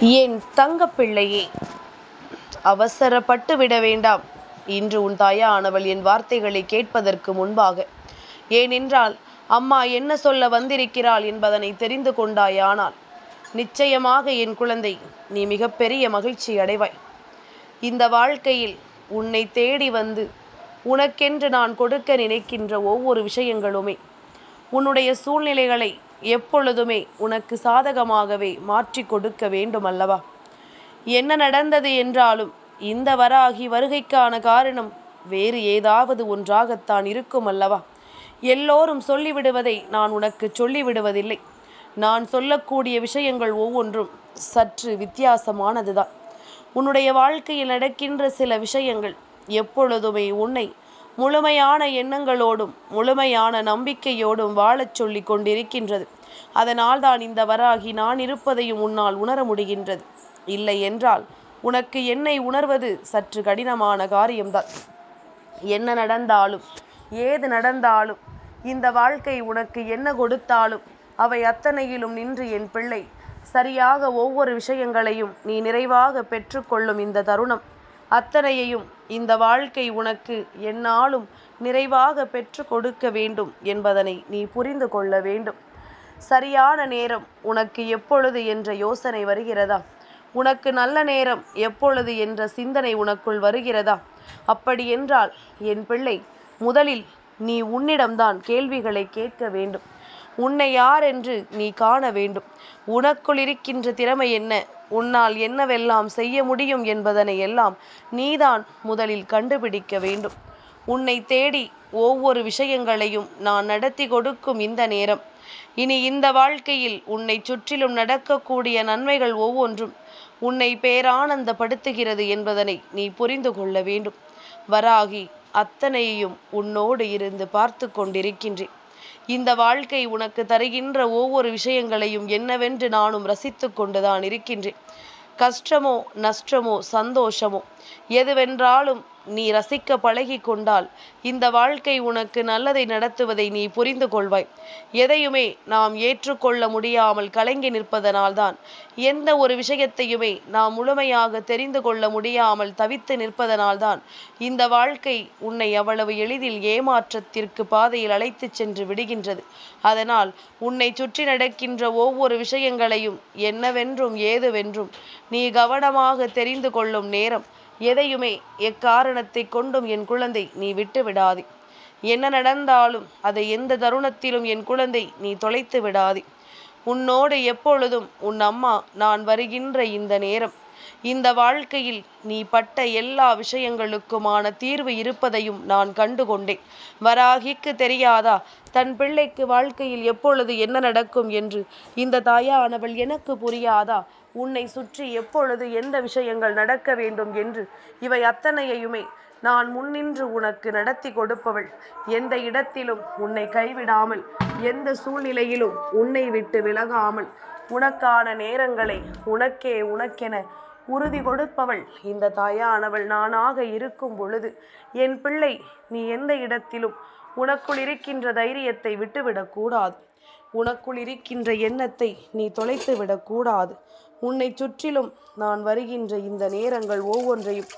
என் தங்கப்பிள்ளையே அவசரப்பட்டு விட வேண்டாம். இன்று உன் தாயானவள் என் வார்த்தைகளை கேட்பதற்கு முன்பாக. ஏனென்றால் அம்மா என்ன சொல்ல வந்திருக்கிறாள் என்பதனை தெரிந்து கொண்டாயானால் நிச்சயமாக என் குழந்தை நீ மிகப்பெரிய மகிழ்ச்சி அடைவாய். இந்த வாழ்க்கையில் உன்னை தேடி வந்து உனக்கென்று நான் கொடுக்க நினைக்கின்ற ஒவ்வொரு விஷயங்களுமே உன்னுடைய சூழ்நிலைகளை எப்பொழுதுமே உனக்கு சாதகமாகவே மாற்றி கொடுக்க வேண்டும் அல்லவா என்ன நடந்தது என்றாலும் இந்த வராகி வருகைக்கான காரணம் வேறு ஏதாவது ஒன்றாகத்தான் இருக்கும் அல்லவா எல்லோரும் சொல்லிவிடுவதை நான் உனக்கு சொல்லிவிடுவதில்லை. நான் சொல்லக்கூடிய விஷயங்கள் ஒவ்வொன்றும் சற்று வித்தியாசமானதுதான். உன்னுடைய வாழ்க்கையில் நடக்கின்ற சில விஷயங்கள் எப்பொழுதுமே உன்னை முழுமையான எண்ணங்களோடும் முழுமையான நம்பிக்கையோடும் வாழச் சொல்லி கொண்டிருக்கின்றது. அதனால் தான் இந்த வராகி நான் இருப்பதையும் உன்னால் உணர முடிகின்றது. இல்லை என்றால் உனக்கு என்னை உணர்வது சற்று கடினமான காரியம்தான். என்ன நடந்தாலும் ஏது நடந்தாலும் இந்த வாழ்க்கை உனக்கு என்ன கொடுத்தாலும் அவை அத்தனையிலும் நின்று என் பிள்ளை. சரியாக ஒவ்வொரு விஷயங்களையும் நீ நிறைவாக பெற்றுக்கொள்ளும் இந்த தருணம். அத்தனையையும் இந்த வாழ்க்கை உனக்கு என்னாலும் நிறைவாக பெற்று கொடுக்க வேண்டும் என்பதனை நீ புரிந்து கொள்ள வேண்டும். சரியான நேரம் உனக்கு எப்பொழுது என்ற யோசனை வருகிறதா? உனக்கு நல்ல நேரம் எப்பொழுது என்ற சிந்தனை உனக்குள் வருகிறதா? அப்படி என்றால் என் பிள்ளை முதலில் நீ உன்னிடம்தான் கேள்விகளை கேட்க வேண்டும். உன்னை யார் என்று நீ காண வேண்டும். உனக்குள் இருக்கின்ற திறமை என்ன? உன்னால் என்னவெல்லாம் செய்ய முடியும் என்பதனை எல்லாம் நீதான் முதலில் கண்டுபிடிக்க வேண்டும். உன்னை தேடி ஒவ்வொரு விஷயங்களையும் நான் நடத்தி கொடுக்கும் இந்த நேரம். இனி இந்த வாழ்க்கையில் உன்னை சுற்றிலும் நடக்கக்கூடிய நன்மைகள் ஒவ்வொன்றும் உன்னை பேரானந்தப்படுத்துகிறது என்பதனை நீ புரிந்து கொள்ள வேண்டும். வராகி அத்தனையையும் உன்னோடு இருந்து பார்த்து கொண்டிருக்கின்றேன். இந்த வாழ்க்கை உனக்கு தருகின்ற ஒவ்வொரு விஷயங்களையும் என்னவென்று நானும் ரசித்து கொண்டுதான் இருக்கின்றேன். கஷ்டமோ நஷ்டமோ சந்தோஷமோ எதுவென்றாலும் நீ ரசிக்க பழகி கொண்டால் இந்த வாழ்க்கை உனக்கு நல்லதை நடத்துவதை நீ புரிந்து கொள்வாய். எதையுமே நாம் ஏற்றுக்கொள்ள முடியாமல் கலங்கி நிற்பதனால்தான் எந்த ஒரு விஷயத்தையுமே நாம் முழுமையாக தெரிந்து கொள்ள முடியாமல் தவித்து நிற்பதனால்தான் இந்த வாழ்க்கை உன்னை அவ்வளவு எளிதில் ஏமாற்றத்திற்கு பாதையில் அழைத்துச் சென்று விடுகின்றது. அதனால் உன்னை சுற்றி நடக்கின்ற ஒவ்வொரு விஷயங்களையும் என்னவென்றும் ஏதுவென்றும் நீ கவனமாக தெரிந்து கொள்ளும் நேரம் எதையுமே எக்காரணத்தை கொண்டும் என் குழந்தை நீ விட்டு விடாதே என்ன நடந்தாலும் அதை எந்த தருணத்திலும் என் குழந்தை நீ தொலைத்து விடாதே உன்னோடு எப்பொழுதும் உன் அம்மா நான் வருகின்ற இந்த நேரம் இந்த வாழ்க்கையில் நீ பட்ட எல்லா விஷயங்களுக்குமான தீர்வு இருப்பதையும் நான் கண்டுகொண்டேன். வராகிக்கு தெரியாதா? தன் பிள்ளைக்கு வாழ்க்கையில் எப்பொழுது என்ன நடக்கும் என்று? இந்த தாயானவள் எனக்கு புரியாதா? உன்னை சுற்றி எப்பொழுது எந்த விஷயங்கள் நடக்க வேண்டும் என்று? இவை அத்தனையுமே நான் முன்னின்று உனக்கு நடத்தி கொடுப்பவள். எந்த இடத்திலும் உன்னை கைவிடாமல் எந்த சூழ்நிலையிலும் உன்னை விட்டு விலகாமல் உனக்கான நேரங்களை உனக்கே உனக்கென உறுதி கொடுப்பவள். இந்த தாயானவள் நானாக இருக்கும் பொழுது என் பிள்ளை நீ எந்த இடத்திலும் உனக்குள் இருக்கின்ற தைரியத்தை விட்டுவிடக்கூடாது உனக்குள் இருக்கின்ற எண்ணத்தை நீ தொலைத்து விடக்கூடாது உன்னை சுற்றிலும் நான் வருகின்ற இந்த நேரங்கள் ஒவ்வொன்றையும்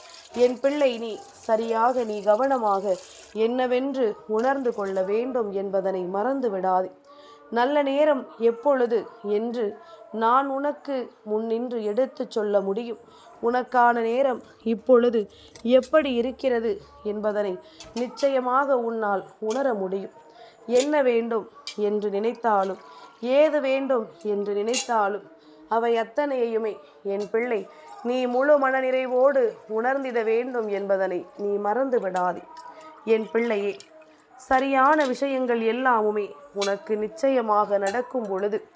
என் பிள்ளை நீ சரியாக நீ கவனமாக என்னவென்று உணர்ந்து கொள்ள வேண்டும் என்பதனை மறந்து விடாதே நல்ல நேரம் எப்பொழுது என்று நான் உனக்கு முன்னின்று எடுத்துச் சொல்ல முடியும். உனக்கான நேரம் இப்பொழுது எப்படி இருக்கிறது என்பதனை நிச்சயமாக உன்னால் உணர முடியும். என்ன வேண்டும் என்று நினைத்தாலும் ஏது வேண்டும் என்று நினைத்தாலும் அவை அத்தனையுமே என் பிள்ளை நீ முழு மனநிறைவோடு உணர்ந்திட வேண்டும் என்பதனை நீ மறந்து விடாதே. என் பிள்ளையே சரியான விஷயங்கள் எல்லாமுமே உனக்கு நிச்சயமாக நடக்கும் பொழுது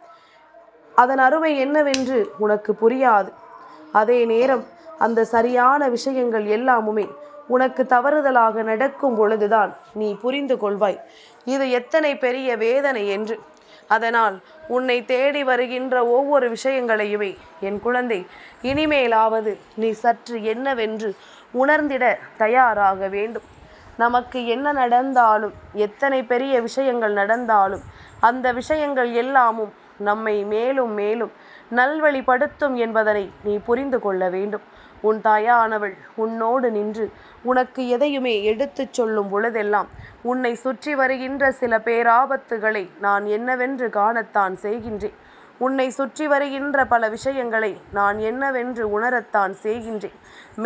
அதன் அருமை என்னவென்று உனக்கு புரியாது. அதே நேரம் அந்த சரியான விஷயங்கள் எல்லாமுமே உனக்கு தவறுதலாக நடக்கும் பொழுதுதான் நீ புரிந்து கொள்வாய். இது எத்தனை பெரிய வேதனை என்று. அதனால் உன்னை தேடி வருகின்ற ஒவ்வொரு விஷயங்களையுமே என் குழந்தை இனிமேலாவது நீ சற்று என்னவென்று உணர்ந்திட தயாராக வேண்டும். நமக்கு என்ன நடந்தாலும் எத்தனை பெரிய விஷயங்கள் நடந்தாலும் அந்த விஷயங்கள் எல்லாமும் நம்மை மேலும் மேலும் நல்வழிப்படுத்தும் என்பதனை நீ புரிந்து கொள்ள வேண்டும். உன் தாயானவள் உன்னோடு நின்று உனக்கு எதையுமே எடுத்துச் சொல்லும் பொழுதெல்லாம் உன்னை சுற்றி வருகின்ற சில பேராபத்துகளை நான் என்னவென்று காணத்தான் செய்கின்றேன். உன்னை சுற்றி வருகின்ற பல விஷயங்களை நான் என்னவென்று உணரத்தான் செய்கின்றேன்.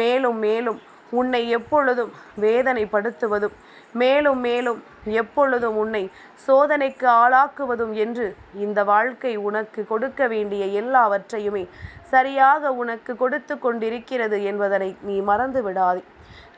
மேலும் மேலும் உன்னை எப்பொழுதும் வேதனைப்படுத்துவதும் மேலும் மேலும் எப்பொழுதும் உன்னை சோதனைக்கு ஆளாக்குவதும் என்று இந்த வாழ்க்கை உனக்கு கொடுக்க வேண்டிய எல்லாவற்றையுமே சரியாக உனக்கு கொடுத்து கொண்டிருக்கிறது என்பதனை நீ மறந்து விடாதே.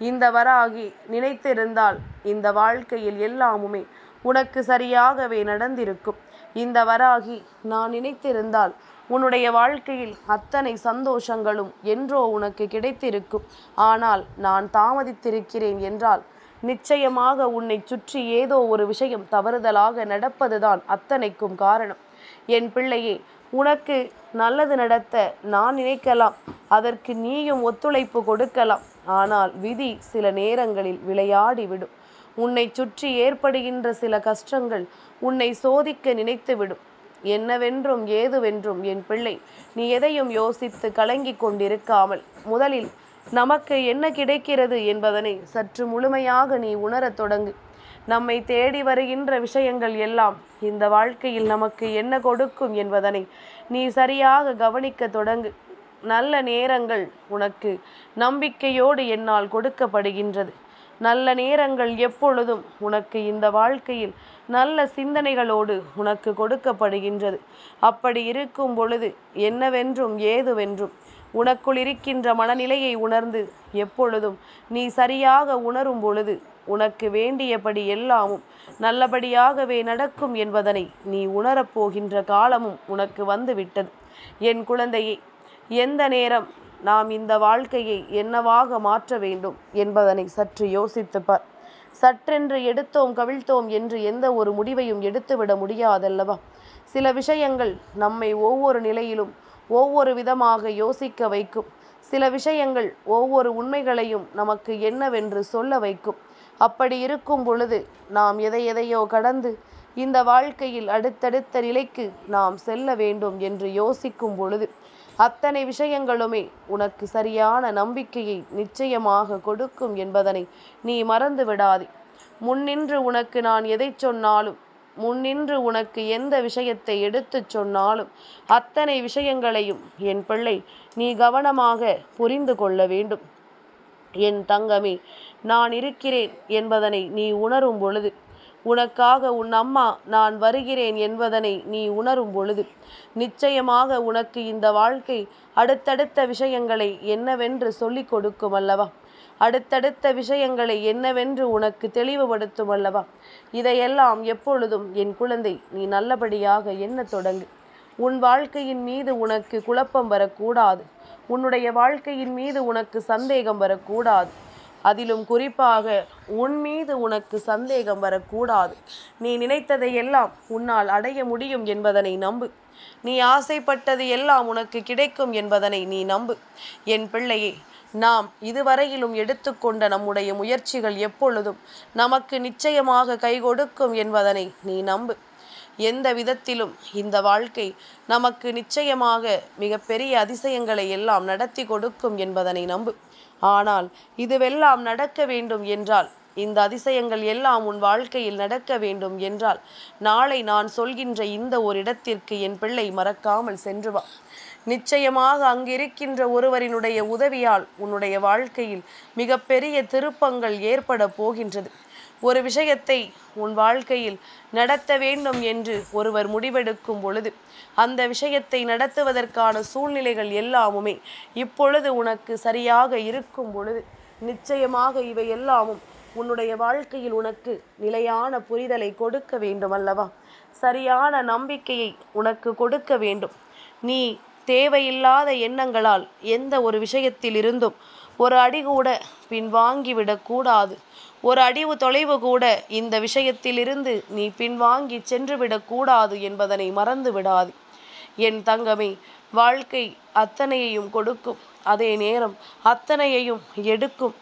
இந்த வராகி நினைத்திருந்தால் இந்த வாழ்க்கையில் எல்லாமுமே உனக்கு சரியாகவே நடந்திருக்கும். இந்த வராகி நான் நினைத்திருந்தால் உன்னுடைய வாழ்க்கையில் அத்தனை சந்தோஷங்களும் என்றோ உனக்கு கிடைத்திருக்கும். ஆனால் நான் தாமதித்திருக்கிறேன் என்றால் நிச்சயமாக உன்னை சுற்றி ஏதோ ஒரு விஷயம் தவறுதலாக நடப்பதுதான் அத்தனைக்கும் காரணம். என் பிள்ளையே உனக்கு நல்லது நடத்த நான் நினைக்கலாம். அதற்கு நீயும் ஒத்துழைப்பு கொடுக்கலாம். ஆனால் விதி சில நேரங்களில் விளையாடி விடும் உன்னை சுற்றி ஏற்படுகின்ற சில கஷ்டங்கள் உன்னை சோதிக்க நினைத்துவிடும். என்னவென்றும் ஏதுவென்றும் என் பிள்ளை நீ எதையும் யோசித்து கலங்கிக் கொண்டிருக்காமல் முதலில் நமக்கு என்ன கிடைக்கிறது என்பதனை சற்று முழுமையாக நீ உணரத் தொடங்கு. நம்மை தேடி வருகின்ற விஷயங்கள் எல்லாம் இந்த வாழ்க்கையில் நமக்கு என்ன கொடுக்கும் என்பதனை நீ சரியாக கவனிக்க தொடங்கு. நல்ல நேரங்கள் உனக்கு நம்பிக்கையோடு என்னால் கொடுக்கப்படுகின்றது. நல்ல நேரங்கள் எப்பொழுதும் உனக்கு இந்த வாழ்க்கையில் நல்ல சிந்தனைகளோடு உனக்கு கொடுக்கப்படுகின்றது. அப்படி இருக்கும் பொழுது என்னவென்றும் ஏதுவென்றும் உனக்குள் இருக்கின்ற மனநிலையை உணர்ந்து எப்பொழுதும் நீ சரியாக உணரும் பொழுது உனக்கு வேண்டியபடி எல்லாமும் நல்லபடியாகவே நடக்கும் என்பதனை நீ உணரப்போகின்ற காலமும் உனக்கு வந்துவிட்டது. என் குழந்தையை எந்த நேரம் நாம் இந்த வாழ்க்கையை என்னவாக மாற்ற வேண்டும் என்பதனை சற்று யோசித்துப்பார் சற்றென்று எடுத்தோம் கவிழ்த்தோம் என்று எந்த ஒரு முடிவையும் எடுத்துவிட முடியாதல்லவா? சில விஷயங்கள் நம்மை ஒவ்வொரு நிலையிலும் ஒவ்வொரு விதமாக யோசிக்க வைக்கும். சில விஷயங்கள் ஒவ்வொரு உண்மைகளையும் நமக்கு என்னவென்று சொல்ல வைக்கும். அப்படி இருக்கும் பொழுது நாம் எதை எதையோ கடந்து இந்த வாழ்க்கையில் அடுத்தடுத்த நிலைக்கு நாம் செல்ல வேண்டும் என்று யோசிக்கும் பொழுது அத்தனை விஷயங்களுமே உனக்கு சரியான நம்பிக்கையை நிச்சயமாக கொடுக்கும் என்பதனை நீ மறந்து விடாதே முன்னின்று உனக்கு நான் எதை சொன்னாலும் முன்னின்று உனக்கு எந்த விஷயத்தை எடுத்துச் சொன்னாலும் அத்தனை விஷயங்களையும் என் பிள்ளை நீ கவனமாக புரிந்து கொள்ள வேண்டும். என் தங்கமே நான் இருக்கிறேன் என்பதனை நீ உணரும் பொழுது உனக்காக உன் அம்மா நான் வருகிறேன் என்பதனை நீ உணரும் பொழுது நிச்சயமாக உனக்கு இந்த வாழ்க்கை அடுத்தடுத்த விஷயங்களை என்னவென்று சொல்லிக் கொடுக்கும் அல்லவா? அடுத்தடுத்த விஷயங்களை என்னவென்று உனக்கு தெளிவுபடுத்தும் அல்லவா? இதையெல்லாம் எப்பொழுதும் என் குழந்தை நீ நல்லபடியாக எண்ண தொடங்கு. உன் வாழ்க்கையின் மீது உனக்கு குழப்பம் வரக்கூடாது. உன்னுடைய வாழ்க்கையின் மீது உனக்கு சந்தேகம் வரக்கூடாது. அதிலும் குறிப்பாக உன் மீது உனக்கு சந்தேகம் வரக்கூடாது. நீ நினைத்ததை எல்லாம் உன்னால் அடைய முடியும் என்பதனை நம்பு. நீ ஆசைப்பட்டது எல்லாம் உனக்கு கிடைக்கும் என்பதனை நீ நம்பு. என் பிள்ளையே நாம் இதுவரையிலும் எடுத்துக்கொண்ட நம்முடைய முயற்சிகள் எப்பொழுதும் நமக்கு நிச்சயமாக கை கொடுக்கும் என்பதனை நீ நம்பு. எந்த விதத்திலும் இந்த வாழ்க்கை நமக்கு நிச்சயமாக மிகப்பெரிய அதிசயங்களை எல்லாம் நடத்தி கொடுக்கும் என்பதனை நம்பு. ஆனால் இதுவெல்லாம் நடக்க வேண்டும் என்றால் இந்த அதிசயங்கள் எல்லாம் உன் வாழ்க்கையில் நடக்க வேண்டும் என்றால் நாளை நான் சொல்கின்ற இந்த ஒரு இடத்திற்கு என் பிள்ளை மறக்காமல் சென்று வா. நிச்சயமாக அங்கிருக்கின்ற ஒருவரினுடைய உதவியால் உன்னுடைய வாழ்க்கையில் மிகப்பெரிய திருப்பங்கள் ஏற்பட போகின்றது. ஒரு விஷயத்தை உன் வாழ்க்கையில் நடத்த வேண்டும் என்று ஒருவர் முடிவெடுக்கும் பொழுது அந்த விஷயத்தை நடத்துவதற்கான சூழ்நிலைகள் எல்லாமுமே இப்பொழுது உனக்கு சரியாக இருக்கும் பொழுது நிச்சயமாக இவை எல்லாமும் உன்னுடைய வாழ்க்கையில் உனக்கு நிலையான புரிதலை கொடுக்க வேண்டும் அல்லவா சரியான நம்பிக்கையை உனக்கு கொடுக்க வேண்டும். நீ தேவையில்லாத எண்ணங்களால் எந்த ஒரு விஷயத்தில் இருந்தும் ஒரு அடி கூட பின்வாங்கிவிடக்கூடாது ஒரு அடிவு தொலைவு கூட இந்த விஷயத்திலிருந்து நீ பின்வாங்கி சென்றுவிடக்கூடாது என்பதனை மறந்து விடாது. என் தங்கமே வாழ்க்கை அத்தனையையும் கொடுக்கும். அதே நேரம் அத்தனையையும் எடுக்கும்.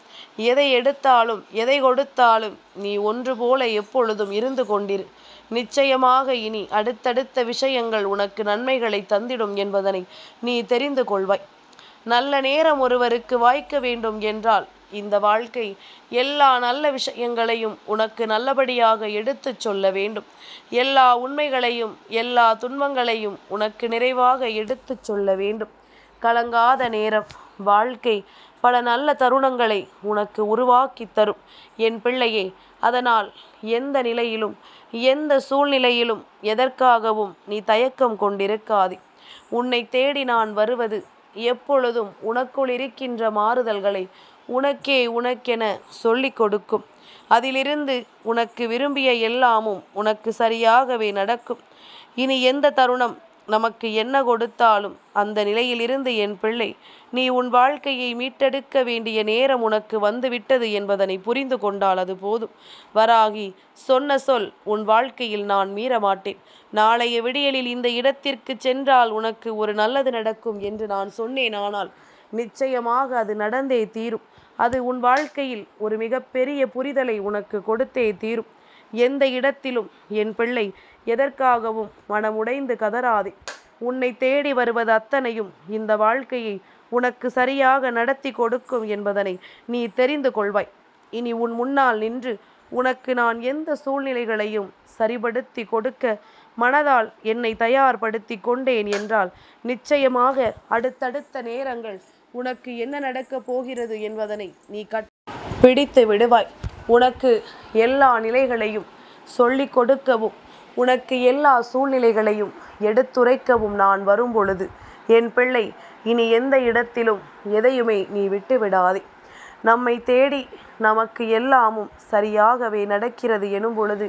எதை எடுத்தாலும் எதை கொடுத்தாலும் நீ ஒன்று போல எப்பொழுதும் இருந்து கொண்டிரு. நிச்சயமாக இனி அடுத்தடுத்த விஷயங்கள் உனக்கு நன்மைகளை தந்திடும் என்பதனை நீ தெரிந்து கொள்வாய். நல்ல நேரம் ஒருவருக்கு வாய்க்க வேண்டும் என்றால் இந்த வாழ்க்கை எல்லா நல்ல விஷயங்களையும் உனக்கு நல்லபடியாக எடுத்துச் சொல்ல வேண்டும். எல்லா உண்மைகளையும் எல்லா துன்பங்களையும் உனக்கு நிறைவாக எடுத்துச் சொல்ல வேண்டும். கலங்காத நேரம் வாழ்க்கை பல நல்ல தருணங்களை உனக்கு உருவாக்கி தரும். என் பிள்ளையே அதனால் எந்த நிலையிலும் எந்த சூழ்நிலையிலும் எதற்காகவும் நீ தயக்கம் கொண்டிருக்காதே. உன்னை தேடி நான் வருவது எப்பொழுதும் உனக்குள் இருக்கின்ற மாறுதல்களை உனக்கே உனக்கென சொல்லிக் கொடுக்கும். அதிலிருந்து உனக்கு விரும்பிய எல்லாமும் உனக்கு சரியாகவே நடக்கும். இனி எந்த தருணம் நமக்கு என்ன கொடுத்தாலும் அந்த நிலையிலிருந்து என் பிள்ளை நீ உன் வாழ்க்கையை மீட்டெடுக்க வேண்டிய நேரம் உனக்கு வந்துவிட்டது என்பதனை புரிந்து கொண்டால் அது போதும். வராகி சொன்ன சொல் உன் வாழ்க்கையில் நான் மீற மாட்டேன் நாளைய விடியலில் இந்த இடத்திற்கு சென்றால் உனக்கு ஒரு நல்லது நடக்கும் என்று நான் சொன்னேன் ஆனால் நிச்சயமாக அது நடந்தே தீரும். அது உன் வாழ்க்கையில் ஒரு மிகப்பெரிய புரிதலை உனக்கு கொடுத்தே தீரும். எந்த இடத்திலும் என் பிள்ளை எதற்காகவும் மனமுடைந்து கதறாதே. உன்னை தேடி வருவது அத்தனையும் இந்த வாழ்க்கையை உனக்கு சரியாக நடத்தி கொடுக்கும் என்பதனை நீ தெரிந்து கொள்வாய். இனி உன் முன்னால் நின்று உனக்கு நான் எந்த சூழ்நிலைகளையும் சரிபடுத்தி கொடுக்க மனதால் என்னை தயார்படுத்தி கொண்டேன் என்றால் நிச்சயமாக அடுத்தடுத்த நேரங்கள் உனக்கு என்ன நடக்கப் போகிறது என்பதனை நீ கட் பிடித்து விடுவாய். உனக்கு எல்லா நிலைகளையும் சொல்லிக் கொடுக்கவும் உனக்கு எல்லா சூழ்நிலைகளையும் எடுத்துரைக்கவும் நான் வரும் பொழுது என் பிள்ளை இனி எந்த இடத்திலும் எதையுமே நீ விட்டு விடாதே நம்மை தேடி நமக்கு எல்லாமும் சரியாகவே நடக்கிறது எனும் பொழுது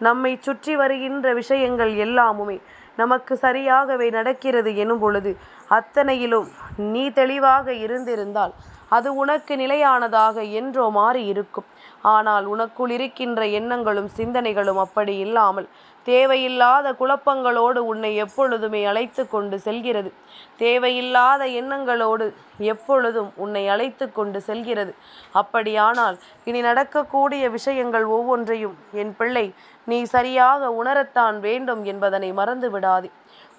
நம்மை சுற்றி வருகின்ற விஷயங்கள் எல்லாமுமே நமக்கு சரியாகவே நடக்கிறது எனும் பொழுது அத்தனையிலும் நீ தெளிவாக இருந்திருந்தால் அது உனக்கு நிலையானதாக என்றோ மாறி இருக்கும் ஆனால் உனக்குள் இருக்கின்ற எண்ணங்களும் சிந்தனைகளும் அப்படி இல்லாமல் தேவையில்லாத குழப்பங்களோடு உன்னை எப்பொழுதுமே அழைத்து கொண்டு செல்கிறது. தேவையில்லாத எண்ணங்களோடு எப்பொழுதும் உன்னை அழைத்து கொண்டு செல்கிறது. அப்படியானால் இனி நடக்கக்கூடிய விஷயங்கள் ஒவ்வொன்றையும் என் பிள்ளை நீ சரியாக உணரத்தான் வேண்டும் என்பதனை மறந்து விடாதே.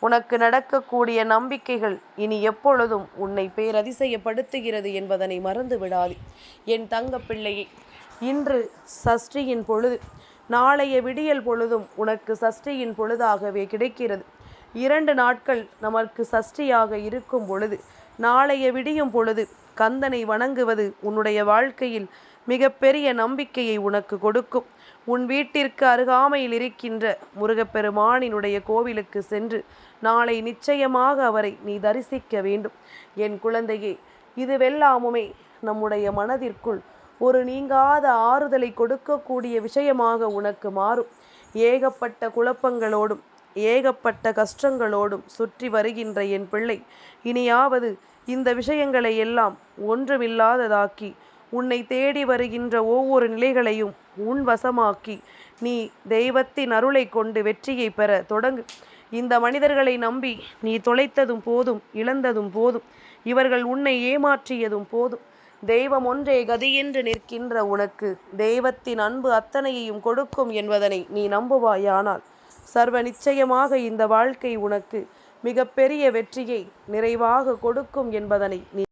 உனக்கு நடக்கக்கூடிய நம்பிக்கைகள் இனி எப்பொழுதும் உன்னை பேரதிசயப்படுத்துகிறது என்பதனை மறந்து விடாது. என் தங்க பிள்ளையை இன்று சஷ்டியின் பொழுது நாளைய விடியல் பொழுதும் உனக்கு சஷ்டியின் பொழுதாகவே கிடைக்கிறது. இரண்டு நாட்கள் நமக்கு சஷ்டியாக இருக்கும் பொழுது நாளைய விடியும் பொழுது கந்தனை வணங்குவது உன்னுடைய வாழ்க்கையில் மிகப்பெரிய நம்பிக்கையை உனக்கு கொடுக்கும். உன் வீட்டிற்கு அருகாமையில் இருக்கின்ற முருகப்பெருமானினுடைய கோவிலுக்கு சென்று நாளை நிச்சயமாக அவரை நீ தரிசிக்க வேண்டும். என் குழந்தையே இதுவெல்லாமுமே நம்முடைய மனதிற்குள் ஒரு நீங்காத ஆறுதலை கொடுக்கக்கூடிய விஷயமாக உனக்கு மாறும். ஏகப்பட்ட குழப்பங்களோடும் ஏகப்பட்ட கஷ்டங்களோடும் சுற்றி வருகின்ற என் பிள்ளை இனியாவது இந்த விஷயங்களை எல்லாம் ஒன்றுமில்லாததாக்கி உன்னை தேடி வருகின்ற ஒவ்வொரு நிலைகளையும் உன் வசமாக்கி நீ தெய்வத்தின் அருளை கொண்டு வெற்றியை பெற தொடங்கு. இந்த மனிதர்களை நம்பி நீ தொலைத்ததும் போதும் இழந்ததும் போதும். இவர்கள் உன்னை ஏமாற்றியதும் போதும். தெய்வம் ஒன்றே கதியென்று நிற்கின்ற உனக்கு. தெய்வத்தின் அன்பு அத்தனையையும் கொடுக்கும் என்பதனை நீ நம்புவாயானால் சர்வ நிச்சயமாக இந்த வாழ்க்கை உனக்கு மிகப்பெரிய வெற்றியை நிறைவாக கொடுக்கும் என்பதனை நீ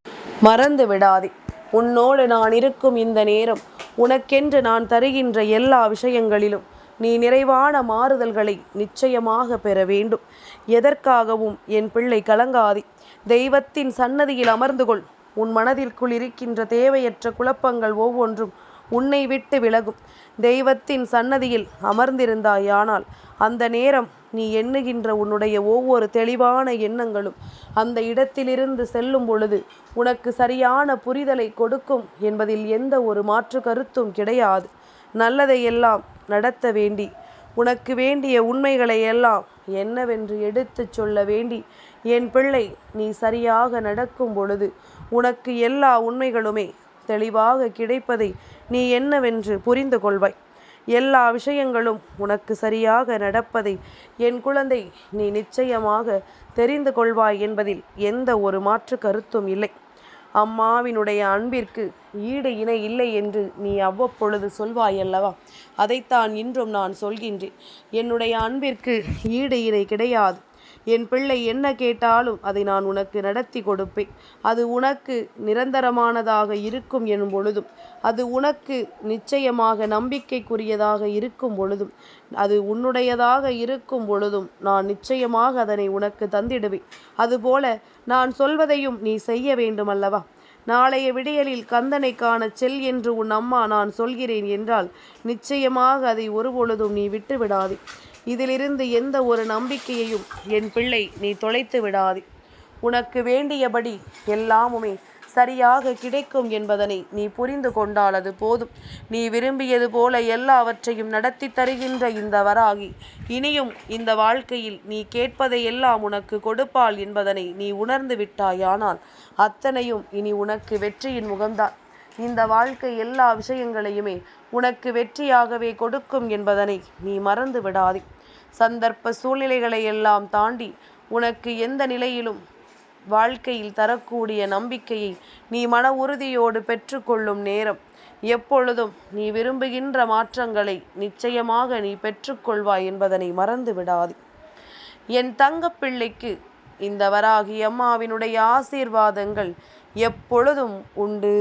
மறந்து விடாதே. உன்னோடு நான் இருக்கும் இந்த நேரம் உனக்கென்று நான் தருகின்ற எல்லா விஷயங்களிலும் நீ நிறைவான மாறுதல்களை நிச்சயமாக பெற வேண்டும். எதற்காகவும் என் பிள்ளை கலங்காதே. தெய்வத்தின் சன்னதியில் அமர்ந்து கொள். உன் மனதிற்குள் இருக்கின்ற தேவையற்ற குழப்பங்கள் ஒவ்வொன்றும் உன்னை விட்டு விலகும். தெய்வத்தின் சன்னதியில் அமர்ந்திருந்தாயானால் அந்த நேரம் நீ எண்ணுகின்ற உன்னுடைய ஒவ்வொரு தெளிவான எண்ணங்களும் அந்த இடத்திலிருந்து செல்லும் பொழுது உனக்கு சரியான புரிதலை கொடுக்கும் என்பதில் எந்த ஒரு மாற்று கருத்தும் கிடையாது. நல்லதையெல்லாம் நடத்த வேண்டி உனக்கு வேண்டிய உண்மைகளை எல்லாம் என்னவென்று எடுத்துச் சொல்ல வேண்டி என் பிள்ளை நீ சரியாக நடக்கும் பொழுது உனக்கு எல்லா உண்மைகளுமே தெளிவாக கிடைப்பதை நீ என்னவென்று புரிந்து கொள்வாய். எல்லா விஷயங்களும் உனக்கு சரியாக நடப்பதை என் குழந்தை நீ நிச்சயமாக தெரிந்து கொள்வாய் என்பதில் எந்த ஒரு மாற்று கருத்தும் இல்லை. அம்மாவினுடைய அன்பிற்கு ஈடு இணை இல்லை என்று நீ அவ்வப்பொழுது சொல்வாயல்லவா அதைத்தான் இன்றும் நான் சொல்கின்றேன். என்னுடைய அன்பிற்கு ஈடு இணை கிடையாது. என் பிள்ளை என்ன கேட்டாலும் அதை நான் உனக்கு நடத்தி கொடுப்பேன். அது உனக்கு நிரந்தரமானதாக இருக்கும் எனும் பொழுதும் அது உனக்கு நிச்சயமாக நம்பிக்கைக்குரியதாக இருக்கும் பொழுதும் அது உன்னுடையதாக இருக்கும் பொழுதும் நான் நிச்சயமாக அதனை உனக்கு தந்திடுவேன். அதுபோல நான் சொல்வதையும் நீ செய்ய வேண்டுமல்லவா? நாளைய விடியலில் கந்தனை காணச் செல் என்று உன் அம்மா நான் சொல்கிறேன் என்றால் நிச்சயமாக அதை ஒருபொழுதும் நீ விட்டு விடாதே இதிலிருந்து எந்த ஒரு நம்பிக்கையையும் என் பிள்ளை நீ தொலைத்து விடாதே. உனக்கு வேண்டியபடி எல்லாமுமே சரியாக கிடைக்கும் என்பதனை நீ புரிந்து கொண்டால் அது போதும். நீ விரும்பியது போல எல்லாவற்றையும் நடத்தி தருகின்ற இந்த வராகி இனியும் இந்த வாழ்க்கையில் நீ கேட்பதை எல்லாம் உனக்கு கொடுப்பாள் என்பதனை நீ உணர்ந்து விட்டாயானால் அத்தனையும் இனி உனக்கு வெற்றியின் முகம்தான். இந்த வாழ்க்கை எல்லா விஷயங்களையுமே உனக்கு வெற்றியாகவே கொடுக்கும் என்பதனை நீ மறந்து விடாதே. சந்தர்ப்ப சூழ்நிலைகளை எல்லாம் தாண்டி உனக்கு எந்த நிலையிலும் வாழ்க்கையில் தரக்கூடிய நம்பிக்கையை நீ மன உறுதியோடு பெற்றுக்கொள்ளும் நேரம். எப்பொழுதும் நீ விரும்புகின்ற மாற்றங்களை நிச்சயமாக நீ பெற்றுக்கொள்வாய் என்பதனை மறந்து விடாது. என் தங்கப்பிள்ளைக்கு இந்த வராகி அம்மாவினுடைய ஆசீர்வாதங்கள் எப்பொழுதும் உண்டு.